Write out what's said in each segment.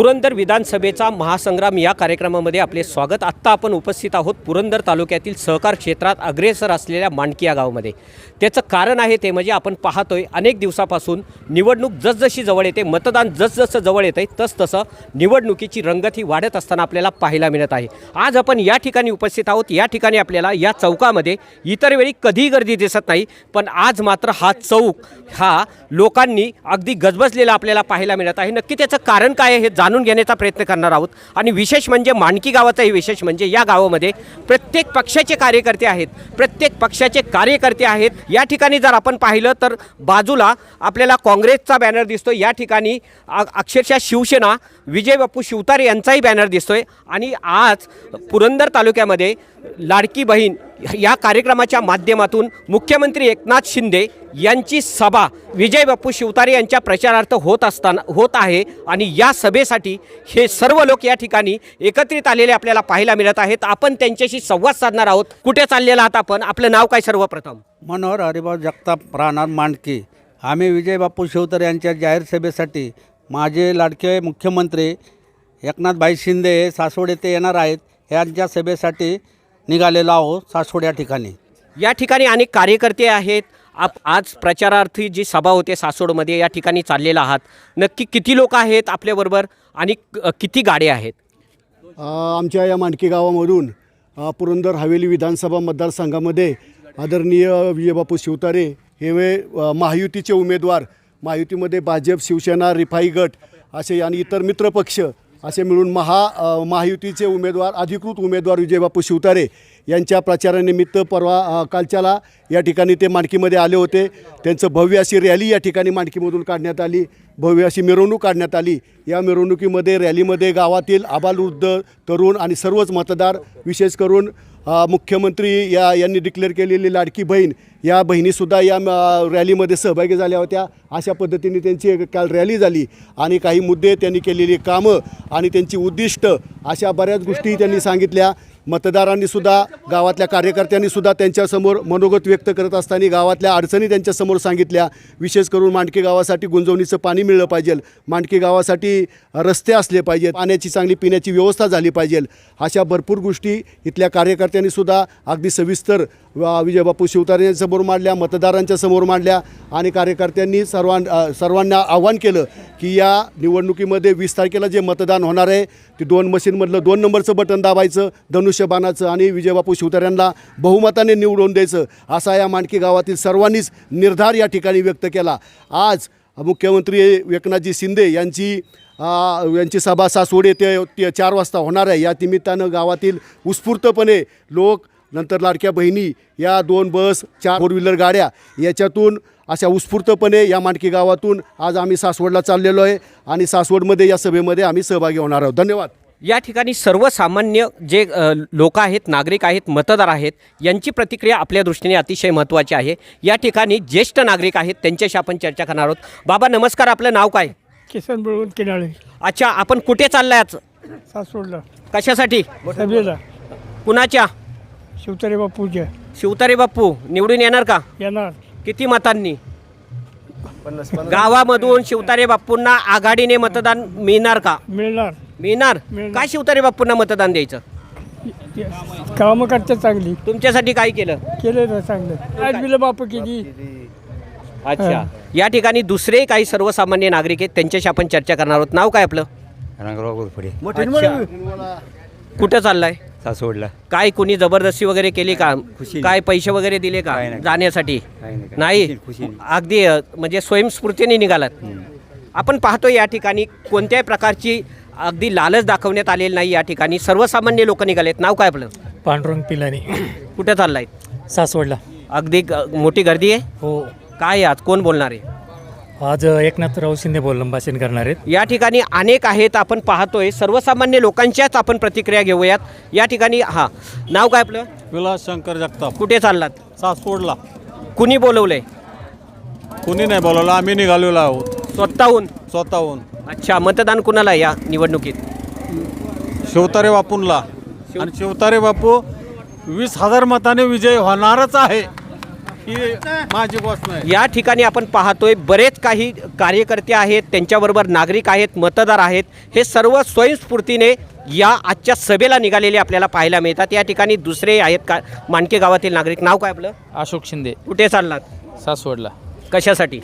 पुरंदर विधानसभेचा महासंग्राम या कार्यक्रमामध्ये आपले स्वागत. आत्ता आपण उपस्थित आहोत पुरंदर तालुक्यातील सहकार क्षेत्रात अग्रेसर असलेल्या मांडकी या गावामध्ये. त्याचं कारण आहे ते म्हणजे आपण पाहतोय अनेक दिवसापासून निवडणूक जसजशी जवळ येते मतदान जसजसं जवळ येते तसतसं निवडणुकीची रंगत ही वाढत असताना आपल्याला पाहायला मिळत आहे. आज आपण या ठिकाणी उपस्थित आहोत. या ठिकाणी आपल्याला या चौकामध्ये इतर वेळी कधीही गर्दी दिसत नाही पण आज मात्र हा चौक हा लोकांनी अगदी गजबजलेला आपल्याला पाहायला मिळत आहे. नक्की त्याचं कारण काय आहे हे जाणून जाणून घेण्याचा प्रयत्न करणार आहोत. आणि विशेष म्हणजे माणकी गावाचंही विशेष म्हणजे या गावामध्ये प्रत्येक पक्षाचे कार्यकर्ते आहेत. प्रत्येक पक्षाचे कार्यकर्ते आहेत. या ठिकाणी जर आपण पाहिलं तर बाजूला आपल्याला काँग्रेसचा बॅनर दिसतो या ठिकाणी अक्षरशः शिवसेना विजय बाप्पू शिवतारे यांचाही बॅनर दिसतोय. आणि आज पुरंदर तालुक्यामध्ये लाडकी बहीण या कार्यक्रमाच्या माध्यमातून मुख्यमंत्री एकनाथ शिंदे यांची सभा विजय बाप्पू शिवतारे यांच्या प्रचारार्थ होत असताना होत आहे. आणि या सभेसाठी हे सर्व लोक या ठिकाणी एकत्रित आलेले आपल्याला पाहायला मिळत आहेत. आपण त्यांच्याशी संवाद साधणार आहोत. कुठे चाललेला आहात आपण? आपलं नाव काय सर्वप्रथम? मनोहर हरिभाऊ जगताप राहणार मांडकी आम्ही विजय बापू शिवतर यांच्या जाहीर सभेसाठी माझे लाडके मुख्यमंत्री एकनाथभाई शिंदे हे सासवड येथे येणार आहेत. यांच्या सभेसाठी निघालेलो आहोत सासवड या ठिकाणी. या ठिकाणी अनेक कार्यकर्ते आहेत. आप आज प्रचारार्थी जी सभा होते सासोडमध्ये या ठिकाणी चाललेला आहात. नक्की किती लोक आहेत आपल्याबरोबर आणि क- किती गाड्या आहेत? आमच्या या मांडकी गावामधून अ, पुरंदर हवेली विधानसभा मतदारसंघामध्ये आदरणीय विजयबापू शिवतारे हे वे अ, महायुतीचे उमेदवार महायुतीमध्ये भाजप शिवसेना रिफाई गट असे आणि इतर मित्रपक्ष असे मिळून महा महायुतीचे उमेदवार अधिकृत उमेदवार विजयबापू शिवतारे यांच्या प्रचारानिमित्त परवा कालच्याला या ठिकाणी ते मांडकीमध्ये आले होते. त्यांचं भव्य अशी रॅली या ठिकाणी मांडकीमधून काढण्यात आली. भव्य अशी मिरवणूक काढण्यात आली. या मिरवणुकीमध्ये रॅलीमध्ये गावातील आबालवृद्ध तरुण आणि सर्वच मतदार विशेष करून मुख्यमंत्री या यांनी डिक्लेअर केलेली लाडकी बहीण या बहिणीसुद्धा या रॅलीमध्ये सहभागी झाल्या होत्या. अशा पद्धतीने त्यांची एक काल रॅली झाली आणि काही मुद्दे त्यांनी केलेली कामं आणि त्यांची उद्दिष्ट अशा बऱ्याच गोष्टी त्यांनी सांगितल्या. मतदारांनीसुद्धा गावातल्या कार्यकर्त्यांनीसुद्धा त्यांच्यासमोर मनोगत व्यक्त करत असताना गावातल्या अडचणी त्यांच्यासमोर सांगितल्या. विशेष करून मांडकी गावासाठी गुंजवणीचं पाणी मिळलं पाहिजे. मांडकी गावासाठी रस्ते असले पाहिजेत. पाण्याची चांगली पिण्याची व्यवस्था झाली पाहिजे. अशा भरपूर गोष्टी इथल्या कार्यकर्त्यांनीसुद्धा अगदी सविस्तर विजयबापू शिवतारे यांच्यासमोर मांडल्या मतदारांच्या समोर मांडल्या आणि कार्यकर्त्यांनी सर्वां सर्वांना आव्हान केलं की या निवडणुकीमध्ये वीस तारखेला जे मतदान होणार आहे ते दोन मशीन मशीनमधलं दोन नंबरचं बटन दाबायचं धनुष्यबाणाचं आणि विजयबापू शिवतऱ्यांना बहुमताने निवडून द्यायचं असा या मांडकी गावातील सर्वांनीच निर्धार या ठिकाणी व्यक्त केला. आज मुख्यमंत्री एकनाथजी शिंदे यांची यांची सभा सासवड येथे ते चार वाजता होणार आहे. या निमित्तानं गावातील उत्स्फूर्तपणे लोक नंतर लाडक्या बहिणी या दोन बस चार फोर व्हीलर गाड्या याच्यातून अशा उत्स्फूर्तपणे या मांडकी गावातून आज आम्ही सासवडला चाललेलो आहे आणि सासवडमध्ये या सभेमध्ये आम्ही सहभागी होणार आहोत. धन्यवाद. या ठिकाणी सर्वसामान्य जे लोक आहेत नागरिक आहेत मतदार आहेत यांची प्रतिक्रिया आपल्या दृष्टीने अतिशय महत्त्वाची आहे. या ठिकाणी ज्येष्ठ नागरिक आहेत त्यांच्याशी आपण चर्चा करणार आहोत. बाबा नमस्कार आपलं नाव काय? किसन बळवंत किनाळे. अच्छा आपण कुठे चाललाय आज? सासवडला. कशासाठी? सभेला. कुणाच्या? शिवतारे बापूच्या. शिवतारे बाप्पू निवडून येणार का? येणार. किती मतांनी? गावामधून शिवतारे बाप्पूंना आघाडीने मतदान मिळणार का? मिळणार. मिळणार? मिळणार. काय शिवतारे बाप्पूंना मतदान द्यायचं? कामं करते चांगली. तुमच्यासाठी काय केलं? केले ना चांगलं. आज बिलं बापू किती अच्छा. या ठिकाणी दुसरे काही सर्वसामान्य नागरिक आहेत त्यांच्याशी आपण चर्चा करणार आहोत. नाव काय आपलं? रंगराव गोरफडे. अच्छा. कुठं चाललाय? सासवडला. काय कोणी जबरदस्ती वगैरे केली का? खुशीने. काय पैसे वगैरे दिले का नाही. जाण्यासाठी? नाही. अगदी अ, म्हणजे स्वयंस्फूर्तीने निघालात. आपण पाहतो या ठिकाणी कोणत्याही प्रकारची अगदी लालच दाखवण्यात आलेली नाही या ठिकाणी. सर्वसामान्य लोक निघालेत. नाव काय आपलं? पांडुरंग पिलानी. कुठं चाललाय? सासवडला. अगदी ग- मोठी गर्दी आहे? हो. काय आहे आज? कोण बोलणार आहे? आज एकनाथराव शिंदे बोलणं भाषण करणार आहेत. या ठिकाणी अनेक आहेत आपण पाहतोय. सर्वसामान्य लोकांच्याच आपण प्रतिक्रिया घेऊयात. या ठिकाणी हा नाव काय आपलं? विलास शंकर जगताप. कुठे चाललात? सासवडला. कुणी बोलवलंय? कुणी नाही बोलवलं आम्ही निघालेलो आहोत. स्वतःहून? स्वतःहून. अच्छा मतदान कुणाला या निवडणुकीत? शिवतारे बापूंला. आणि शिवतारे बापू वीस हजार मताने विजय होणारच आहे. ही माझी गोष्ट नाही. या ठिकाणी आपण पाहतोय बरेच काही कार्यकर्ते आहेत त्यांच्याबरोबर नागरिक आहेत मतदार आहेत. हे सर्व स्वयंस्फूर्तीने या आजच्या सभेला निघालेले आपल्याला पाहायला मिळतात. या ठिकाणी दुसरे आहेत का? माणके गावातील नागरिक. नाव काय आपलं? अशोक शिंदे. कुठे चाललात? सासवडला. कशासाठी?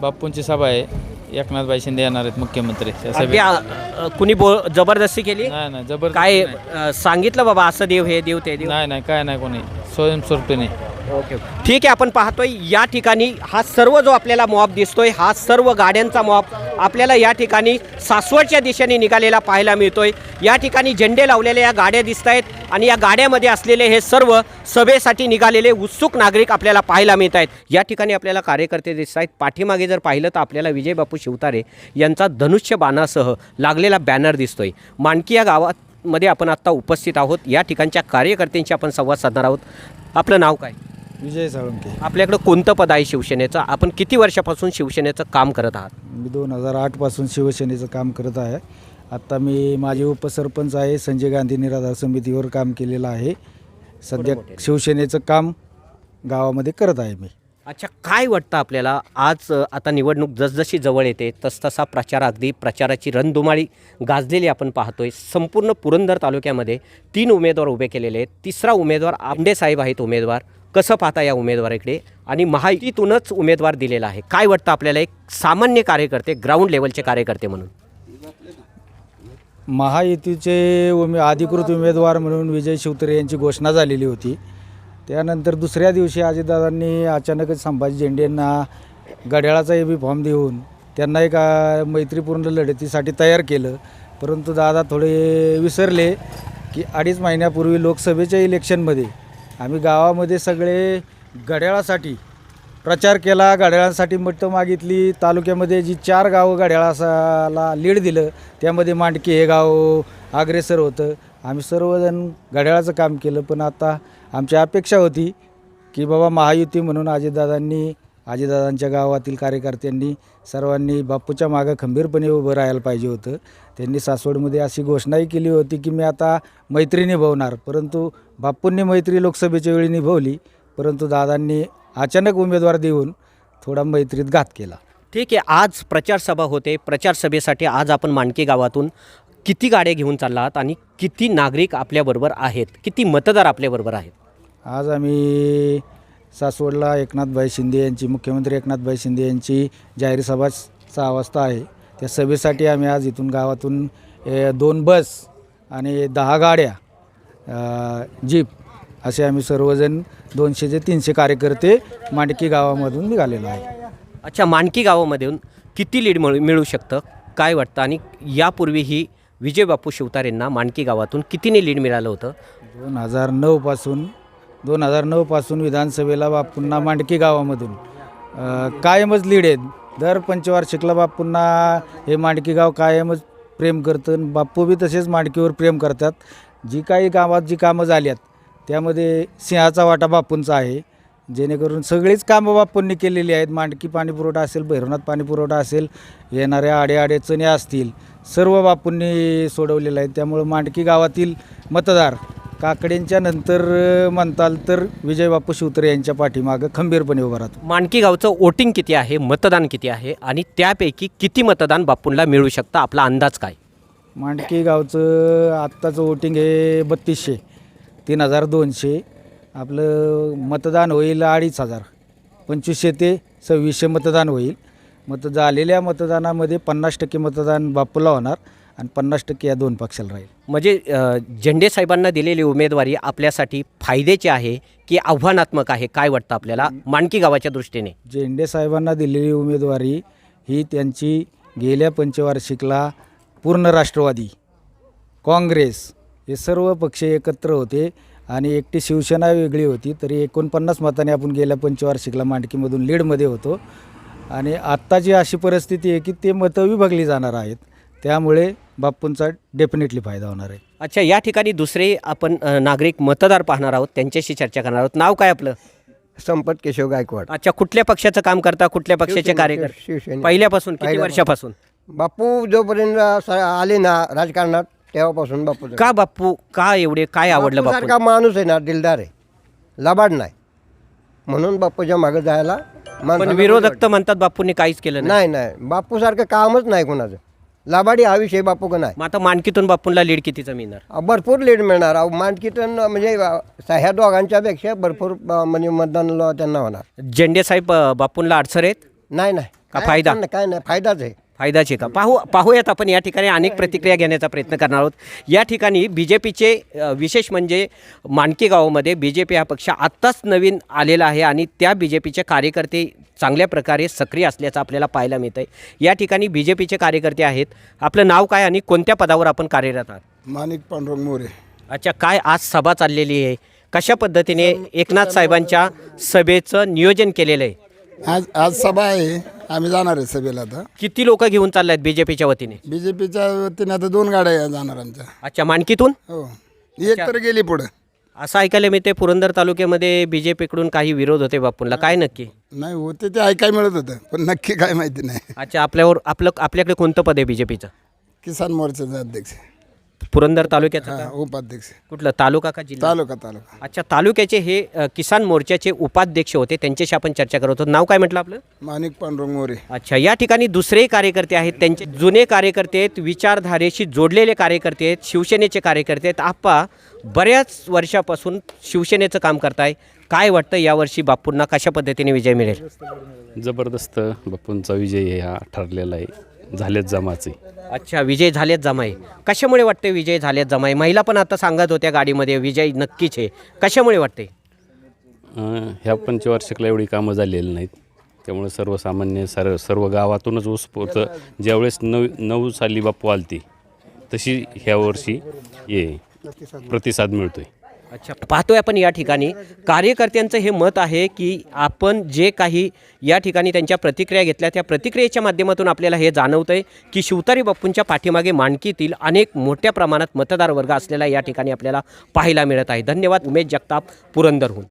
बाप्पूंची सभा आहे. एकनाथबाई शिंदे येणार आहेत मुख्यमंत्री त्या अगदी सभेत. अ, अ, कुणी बो जबरदस्ती केली? नाही नाही जबर काय अ, सांगितलं बाबा असं देव हे देव ते देव? नाही नाही काय नाही कोणी. स्वयंस्फूर्तीने ओके. ठीक आहे आपण पाहतोय या ठिकाणी हा सर्व जो आपल्याला मॉप दिसतोय हा सर्व गाड्यांचा मॉप आपल्याला या ठिकाणी सासवडच्या दिशेने निघालेला पाहायला मिळतोय. या ठिकाणी झेंडे लावलेल्या या गाड्या दिसत आहेत आणि या गाड्यामध्ये असलेले हे सर्व सभेसाठी निघालेले उत्सुक नागरिक आपल्याला पाहायला मिळत आहेत या ठिकाणी आपल्याला कार्यकर्ते दिसत आहेत पाठीमागे जर पाहिलं तर आपल्याला विजय बापू शिवतारे यांचा धनुष्य बाणासह लागलेला बॅनर दिसतोय. माणकी या गावात मध्ये आपण आत्ता उपस्थित आहोत. या ठिकाणच्या कार्यकर्त्यांशी आपण संवाद साधणार आहोत. आपलं नाव काय? विजय साळुंके. आपल्याकडं कोणतं पद आहे शिवसेनेचं? आपण किती वर्षापासून शिवसेनेचं काम करत आहात? मी दोन हजार आठपासून शिवसेनेचं काम करत आहे. आत्ता मी माझे उपसरपंच आहे. संजय गांधी निराधार समितीवर काम केलेलं आहे. सध्या शिवसेनेचं काम गावामध्ये करत आहे मी. अच्छा काय वाटतं आपल्याला? आज आता निवडणूक जसजशी जवळ येते तसतसा प्रचार अगदी प्रचाराची रणधुमाळी गाजलेली आपण पाहतोय. संपूर्ण पुरंदर तालुक्यामध्ये तीन उमेदवार उभे केलेले आहेत. तिसरा उमेदवार आंबेसाहेब आहेत उमेदवार. कसं पाहता या उमेदवाराकडे? आणि महायुतीतूनच उमेदवार दिलेला आहे. काय वाटतं आपल्याला? एक सामान्य कार्यकर्ते ग्राउंड लेवलचे कार्यकर्ते म्हणून. महायुतीचे उमे अधिकृत उमेदवार म्हणून विजय शिवतरे यांची घोषणा झालेली होती. त्यानंतर दुसऱ्या दिवशी अजितदादांनी अचानकच संभाजी झेंडे यांना घड्याळाचा ए बी फॉर्म देऊन त्यांना एक मैत्रीपूर्ण लढतीसाठी तयार केलं. परंतु दादा थोडे विसरले की अडीच महिन्यापूर्वी लोकसभेच्या इलेक्शनमध्ये आम्ही गावामध्ये सगळे घड्याळासाठी प्रचार केला. घड्याळांसाठी मतं मागितली. तालुक्यामध्ये जी चार गावं घड्याळाला लीड दिलं त्यामध्ये मांडकी हे गाव अग्रेसर होतं. आम्ही सर्वजण घड्याळाचं काम केलं पण आता आमची अपेक्षा होती की बाबा महायुती म्हणून अजितदादांनी अजितदादांच्या गावातील कार्यकर्त्यांनी सर्वांनी बापूच्या मागं खंबीरपणे उभं राहायला पाहिजे होतं. त्यांनी सासवडमध्ये अशी घोषणाही केली होती की मी आता मैत्री निभवणार परंतु बापूंनी मैत्री लोकसभेच्या वेळी निभवली परंतु दादांनी अचानक उमेदवार देऊन थोडा मैत्रीत घात केला. ठीक आहे आज प्रचारसभा होते. प्रचार सभेसाठी आज आपण माणके गावातून किती गाड्या घेऊन चालला आहात आणि किती नागरिक आपल्याबरोबर आहेत? किती मतदार आपल्याबरोबर आहेत? आज आम्ही सासवडला एकनाथभाई शिंदे यांची मुख्यमंत्री एकनाथभाई शिंदे यांची जाहीर सभा सहा वाजता आहे. त्या सभेसाठी आम्ही आज इथून गावातून ए, दोन बस आणि दहा गाड्या अ, जीप असे आम्ही सर्वजण दोनशे ते तीनशे कार्यकर्ते मांडकी गावामधून निघालेलो आहे. अच्छा माणकी गावामधून किती लीड मिळू मिळू शकतं? काय वाटतं? आणि यापूर्वीही विजय बापू शिवतारेंना माणकी गावातून कितीने लीड मिळालं होतं? दोन हजार नऊपासून दोन हजार नऊपासून विधानसभेला बापूंना मांडकी गावामधून. अ, कायमच लीड आहेत. दर पंचवार्षिकला बापूंना हे मांडकी गाव कायमच प्रेम करतं आणि बापू बी तसेच मांडकीवर प्रेम करतात. जी काही गावात जी कामं झाली आहेत त्यामध्ये सिंहाचा वाटा बापूंचा आहे. जेणेकरून सगळीच कामं बापूंनी केलेली आहेत. मांडकी पाणीपुरवठा असेल भैरवनाथ पाणीपुरवठा असेल येणाऱ्या अडीअडचणी असतील सर्व बापूंनी सोडवलेलं आहे. त्यामुळं मांडकी गावातील मतदार काकडेंच्या नंतर म्हणताल तर विजय बापू शिवतरे यांच्या पाठीमागं खंबीरपणे उभा राहतो. माणकी गावचं वोटिंग किती आहे मतदान किती आहे आणि त्यापैकी किती मतदान बापूंना मिळू शकतं? आपला अंदाज काय? मांडकी गावचं आत्ताचं वोटिंग हे बत्तीसशे तीन हजार दोनशे. आपलं मतदान होईल अडीच हजार. पंचवीसशे ते सव्वीसशे मतदान होईल. मत झालेल्या मतदानामध्ये पन्नास टक्के मतदान बापूला होणार आणि पन्नास टक्के या दोन पक्षाला राहील. म्हणजे झेंडे साहेबांना दिलेली उमेदवारी आपल्यासाठी फायद्याची आहे की आव्हानात्मक आहे? काय वाटतं आपल्याला? माणकी गावाच्या दृष्टीने. झेंडे साहेबांना दिलेली उमेदवारी ही त्यांची गेल्या पंचवार्षिकला पूर्ण राष्ट्रवादी काँग्रेस हे सर्व पक्ष एकत्र होते आणि एकटी शिवसेना वेगळी होती तरी एकोणपन्नास मताने आपण गेल्या पंचवार्षिकला मांडकीमधून लीडमध्ये होतो. आणि आत्ताची अशी परिस्थिती आहे की ते मतं विभागली जाणार आहेत त्यामुळे बाप्पूंचा डेफिनेटली फायदा होणार आहे. अच्छा या ठिकाणी दुसरे आपण अ, नागरिक मतदार पाहणार आहोत त्यांच्याशी चर्चा करणार आहोत. नाव काय आपलं? संपत केशव गायकवाड. अच्छा कुठल्या पक्षाचं काम करता कुठल्या पक्षाचे शिवसेना- कार्यकर्ते? शिवसेना. पहिल्यापासून किती पहिल्यापासून. वर्षापासून? बापू जोपर्यंत स- आले ना राजकारणात तेव्हापासून बापू का बापू का एवढे काय आवडलं बापू माणूस आहे ना दिलदार आहे. लबाड नाही. म्हणून बापूच्या मागे जायला पण माणसाला विरोधक तर म्हणतात बापूंनी काहीच केलं नाही. नाही नाही. बापूसारखं कामच नाही कोणाचं. लाबाडी हा विषय बापू का नाही. मग आता मानकीतून बापूंला लीड कितीचं मिळणार भरपूर लीड मिळणार. अहो मानकीतन म्हणजे अ, ह्या दोघांच्या पेक्षा भरपूर अ, म्हणजे मतदान ल- त्यांना होणार. झेंडे साहेब अ, बापूंला अडसर आहेत? नाही नाही. का काय फायदा? अडचण नाही, काय नाही फायदाच आहे. फायद्याचे का? पाहू पाहूयात आपण या ठिकाणी अनेक प्रतिक्रिया घेण्याचा प्रयत्न करणार आहोत. या ठिकाणी बी जे पीचे विशेष म्हणजे मानकी गावामध्ये बी जे पी हा पक्ष आत्ताच नवीन आलेला आहे आणि त्या बी जे पीचे कार्यकर्ते चांगल्या प्रकारे सक्रिय असल्याचं आपल्याला पाहायला मिळतं आहे या ठिकाणी बी जे पीचे कार्यकर्ते आहेत. आपलं नाव काय आणि कोणत्या पदावर आपण कार्यरत आहात? माणिक पांडुरंग मोरे. अच्छा काय आज सभा चाललेली आहे? कशा पद्धतीने एकनाथ साहेबांच्या सभेचं नियोजन केलेलं आहे? आज आज सभा आहे. आम्ही जाणार आहे सभेला आता. किती लोक घेऊन चालले आहेत बी जे पीच्या वतीने? बी जे पीच्या वतीने आता दोन गाड्या जाणार आमच्या. अच्छा मानकीतून? हो. एक तर गेली पुढं. असं ऐकायला मिळते पुरंदर तालुक्यामध्ये बी जे पीकडून काही विरोध होते बापूंला काय नक्की? नाही होते ते ऐकाय मिळत होतं पण नक्की काय माहिती नाही. अच्छा आपल्यावर आपलं आपल्याकडे कोणतं पद आहे बी जे पीचं किसान मोर्चाचे अध्यक्ष. पुरंदर तालुक्याचं का? उपाध्यक्ष. कुठलं? तालुका का जिल्हा? तालुका तालुका. अच्छा तालुक्याचे हे अ, किसान मोर्चाचे उपाध्यक्ष होते. त्यांच्याशी आपण चर्चा करत होतो. नाव काय म्हटलं आपलं? माणिक पांडुरंग मोरे. अच्छा या ठिकाणी दुसरेही कार्यकर्ते आहेत. त्यांचे जुने कार्यकर्ते आहेत विचारधारेशी जोडलेले कार्यकर्ते आहेत शिवसेनेचे कार्यकर्ते आहेत. आप्पा बऱ्याच वर्षापासून शिवसेनेचं काम करताय. काय वाटतं यावर्षी बापूंना? कशा पद्धतीने विजय मिळेल? जबरदस्त बापूंचा विजय हा ठरलेला आहे. झालेच जमाचे. अच्छा विजय झालेच जमाई. कशामुळे वाटते विजय झालेच जमाई? महिला पण आता सांगत होत्या गाडीमध्ये विजय नक्कीच आहे. कशामुळे वाटते अं, ह्या पंचवार्षिकला एवढी कामं झालेली नाहीत. त्यामुळे सर्वसामान्य सर्व सर्व गावातूनच ऊसपोत ज्यावेळेस नऊ नऊ साली बापू आलती तशी ह्या वर्षी ये प्रतिसाद मिळतोय. अच्छा पाहतोय आपण या ठिकाणी. कार्यकर्त्यांचं हे मत आहे की आपण जे काही या ठिकाणी त्यांच्या प्रतिक्रिया घेतल्या त्या प्रतिक्रियेच्या माध्यमातून आपल्याला हे जाणवतं आहे की शिवतारी बाप्पूंच्या पाठीमागे मानकीतील अनेक मोठ्या प्रमाणात मतदार वर्ग असलेला या ठिकाणी आपल्याला पाहायला मिळत आहे. धन्यवाद. उमेश जगताप पुरंदरहून.